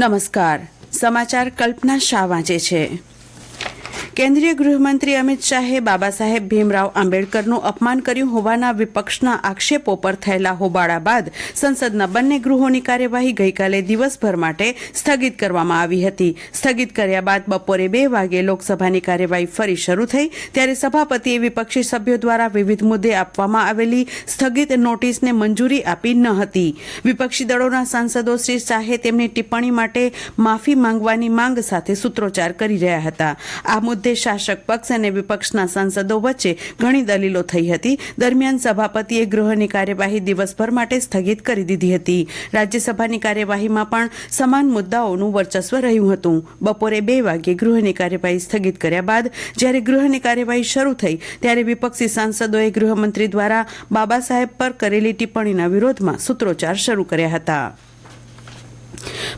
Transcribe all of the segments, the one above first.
નમસ્કાર. સમાચાર કલ્પના શાહ વાંચે છે. કેન્દ્રીય ગૃહમંત્રી અમિત શાહે બાબા સાહેબ ભીમરાવ આંબેડકરનું અપમાન કર્યું હોવાના વિપક્ષના આક્ષેપો પર થયેલા હોબાળા બાદ સંસદના બંને ગૃહોની કાર્યવાહી ગઈકાલે દિવસભર માટે સ્થગિત કરવામાં આવી હતી. સ્થગિત કર્યા બાદ બપોરે બે વાગે લોકસભાની કાર્યવાહી ફરી શરૂ થઈ. ત્યારે સભાપતિએ વિપક્ષી સભ્યો દ્વારા વિવિધ મુદ્દે આપવામાં આવેલી સ્થગિત નોટિસને મંજૂરી આપી ન હતી. વિપક્ષી દળોના સાંસદો શ્રી શાહે તેમની ટિપ્પણી માટે માફી માંગવાની માંગ સાથે સૂત્રોચ્ચાર કરી રહ્યા હતા. આ મુદ્દે શાસક પક્ષ અને વિપક્ષના સાંસદો વચ્ચે ઘણી દલીલો થઈ હતી. દરમિયાન સભાપતિએ ગૃહની કાર્યવાહી દિવસભર માટે સ્થગિત કરી દીધી હતી. રાજ્યસભાની કાર્યવાહીમાં પણ સમાન મુદ્દાઓનું વર્ચસ્વ રહ્યું હતું. બપોરે બે વાગ્યે ગૃહની કાર્યવાહી સ્થગિત કર્યા બાદ, જ્યારે ગૃહની કાર્યવાહી શરૂ થઈ, ત્યારે વિપક્ષી સાંસદોએ ગૃહમંત્રી દ્વારા બાબા સાહેબ પર કરેલી ટિપ્પણીના વિરોધમાં સૂત્રોચ્ચાર શરૂ કર્યા હતા.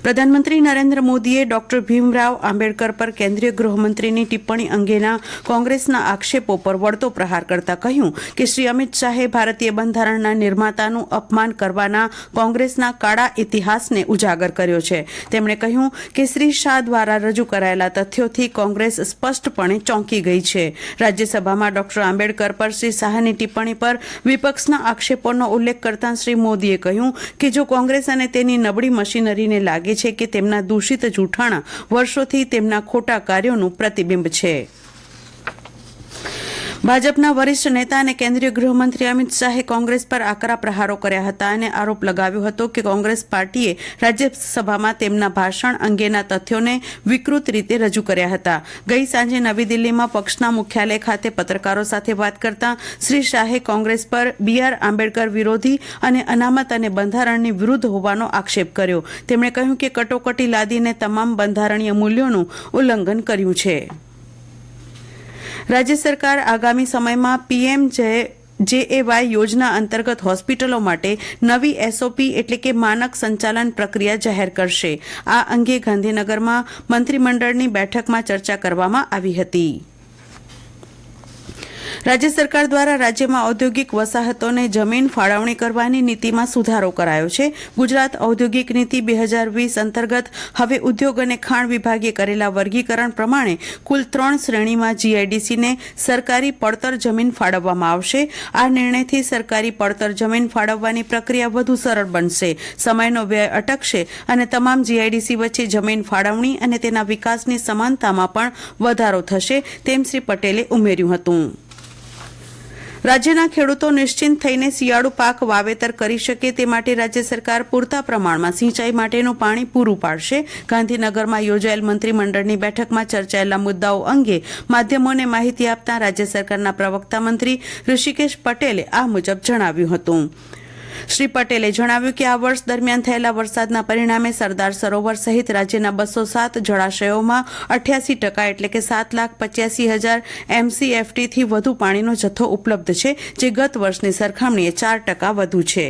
પ્રધાનમંત્રી નરેન્દ્ર મોદીએ ડોક્ટર ભીમરાવ આંબેડકર પર કેન્દ્રીય ગૃહમંત્રીની ટિપ્પણી અંગેના કોંગ્રેસના આક્ષેપો પર વળતો પ્રહાર કરતા કહ્યું કે શ્રી અમિત શાહે ભારતીય બંધારણના નિર્માતાનું અપમાન કરવાના કોંગ્રેસના કાળા ઇતિહાસને ઉજાગર કર્યો છે. તેમણે કહ્યું કે શ્રી શાહ દ્વારા રજૂ કરાયેલા તથ્યોથી કોંગ્રેસ સ્પષ્ટપણે ચોંકી ગઈ છે. રાજ્યસભામાં ડોક્ટર આંબેડકર પર શ્રી શાહની ટિપ્પણી પર વિપક્ષના આક્ષેપોનો ઉલ્લેખ કરતા શ્રી મોદીએ કહ્યું કે જો કોંગ્રેસ અને તેની નબળી મશીનરીને લાગે છે કે તેમના દૂષિત જૂઠાણા વર્ષોથી તેમના ખોટા કાર્યોનું પ્રતિબિંબ છે. ભાજપના વરિષ્ઠ નેતા અને કેન્દ્રીય ગૃહમંત્રી અમિત શાહે કોંગ્રેસ પર આકરા પ્રહારો કર્યા હતા અને આરોપ લગાવ્યો હતો કે કોંગ્રેસ પાર્ટીએ રાજ્યસભામાં તેમના ભાષણ અંગેના તથ્યોને વિકૃત રીતે રજૂ કર્યા હતા. ગઈ સાંજે નવી દિલ્હીમાં પક્ષના મુખ્યાલય ખાતે પત્રકારો સાથે વાત કરતા શ્રી શાહે કોંગ્રેસ પર બી આર આંબેડકર વિરોધી અને અનામત અને બંધારણની વિરુદ્ધ હોવાનો આક્ષેપ કર્યો. તેમણે કહ્યું કે કટોકટી લાદીને તમામ બંધારણીય મૂલ્યોનું ઉલ્લંઘન કર્યું છે. રાજ્ય સરકાર આગામી સમયમાં પીએમ જય જેએવાય યોજના અંતર્ગત હોસ્પિટલો માટે નવી એસઓપી એટલે કે માનક સંચાલન પ્રક્રિયા જાહેર કરશે. આ અંગે ગાંધીનગરમાં મંત્રીમંડળની બેઠકમાં ચર્ચા કરવામાં આવી હતી. રાજ્ય સરકાર દ્વારા રાજ્યમાં ઔદ્યોગિક વસાહતોને જમીન ફાળવણી કરવાની નીતિમાં સુધારો કરાયો છે. ગુજરાત ઔદ્યોગિક નીતિ બે હજાર વીસ અંતર્ગત હવે ઉદ્યોગ અને ખાણ વિભાગે કરેલા વર્ગીકરણ પ્રમાણે કુલ ત્રણ શ્રેણીમાં જીઆઈડીસીને સરકારી પડતર જમીન ફાળવવામાં આવશે. આ નિર્ણયથી સરકારી પડતર જમીન ફાળવવાની પ્રક્રિયા વધુ સરળ બનશે. સમયનો વ્યય અટકશે અને તમામ જીઆઈડીસી વચ્ચે જમીન ફાળવણી અને તેના વિકાસની સમાનતામાં પણ વધારો થશે, તેમ શ્રી પટેલે ઉમેર્યું હતું. રાજ્યના ખેડૂતો નિશ્ચિંત થઈને શિયાળુ પાક વાવેતર કરી શકે તે માટે રાજ્ય સરકાર પૂરતા પ્રમાણમાં સિંચાઈ માટેનું પાણી પૂરું પાડશે. ગાંધીનગરમાં યોજાયેલ મંત્રીમંડળની બેઠકમાં ચર્ચાયેલા મુદ્દાઓ અંગે માધ્યમોને માહિતી આપતા રાજ્ય સરકારના પ્રવક્તા મંત્રી ઋષિકેશ પટેલે આ મુજબ જણાવ્યું હતું. શ્રી પટેલે જણાવ્યું કે આ વર્ષ દરમિયાન થયેલા વરસાદના પરિણામે સરદાર સરોવર સહિત રાજ્યના બસો સાત જળાશયોમાં અઠ્યાસી ટકા એટલે કે સાત લાખ પચ્યાસી હજાર એમસીએફટીથી વધુ પાણીનો જથ્થો ઉપલબ્ધ છે, જે ગત વર્ષની સરખામણીએ ચાર ટકા વધુ છે.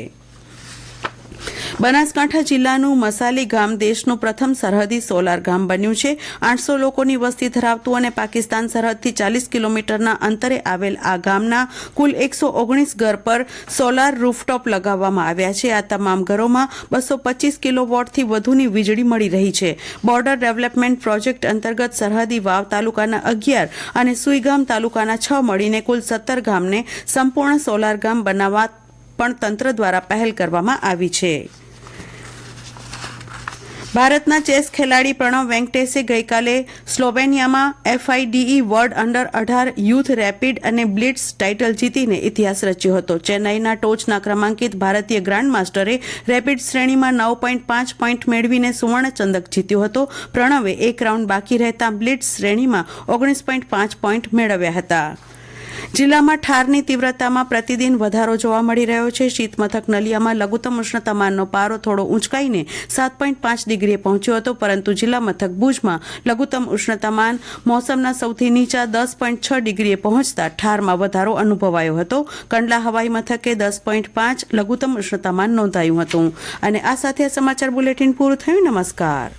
બનાસકાંઠા જિલ્લાનું મસાલી ગામ દેશનું પ્રથમ સરહદી સોલાર ગામ બન્યું છે. આઠસો લોકોની વસ્તી ધરાવતું અને પાકિસ્તાન સરહદથી ચાલીસ કિલોમીટરના અંતરે આવેલ આ ગામના કુલ એકસો ઓગણીસ ઘર પર સોલાર રૂફટોપ લગાવવામાં આવ્યા છે. આ તમામ ઘરોમાં બસો પચીસ કિલોવોટથી વધુની વીજળી મળી રહી છે. બોર્ડર ડેવલપમેન્ટ પ્રોજેક્ટ અંતર્ગત સરહદી વાવ તાલુકાના અગિયાર અને સુઈગામ તાલુકાના છ મળીને કુલ સત્તર ગામને સંપૂર્ણ સોલાર ગામ બનાવવા પણ તંત્ર દ્વારા પહેલ કરવામાં આવી છે. ભારતના ચેસ ખેલાડી પ્રણવ વેંકટેશે ગઈકાલે સ્લોવેનિયામાં એફઆઈડીઈ વર્લ્ડ અંડર અઢાર યુથ રેપિડ અને બ્લિટ્સ ટાઇટલ જીતીને ઇતિહાસ રચ્યો હતો. ચેન્નાઈના ટોચના ક્રમાંકિત ભારતીય ગ્રાન્ડમાસ્ટરે રેપિડ શ્રેણીમાં નવ પોઈન્ટ પાંચ પોઈન્ટ મેળવીને સુવર્ણચંદક જીત્યો હતો. પ્રણવે એક રાઉન્ડ બાકી રહેતા બ્લિટ્સ શ્રેણીમાં ઓગણીસ પોઈન્ટ પાંચ પોઈન્ટ મેળવ્યા હતા. જિલ્લામાં ઠારની તીવ્રતામાં પ્રતિદિન વધારો જોવા મળી રહ્યો છે. શીતમથક નલિયામાં લઘુત્તમ ઉષ્ણતામાનનો પારો થોડો ઊંચકાઈને સાત પોઈન્ટ પાંચ ડિગ્રીએ પહોંચ્યો હતો, પરંતુ જિલ્લા મથક ભુજમાં લઘુત્તમ ઉષ્ણતામાન મોસમના સૌથી નીચા દસ પોઈન્ટ છ ડિગ્રીએ પહોંચતા ઠારમાં વધારો અનુભવાયો હતો. કંડલા હવાઈ મથકે દસ પોઈન્ટ પાંચ લઘુત્તમ ઉષ્ણતામાન નોંધાયું હતું. અને આ સાથે સમાચાર બુલેટિન પૂરું થયું. નમસ્કાર.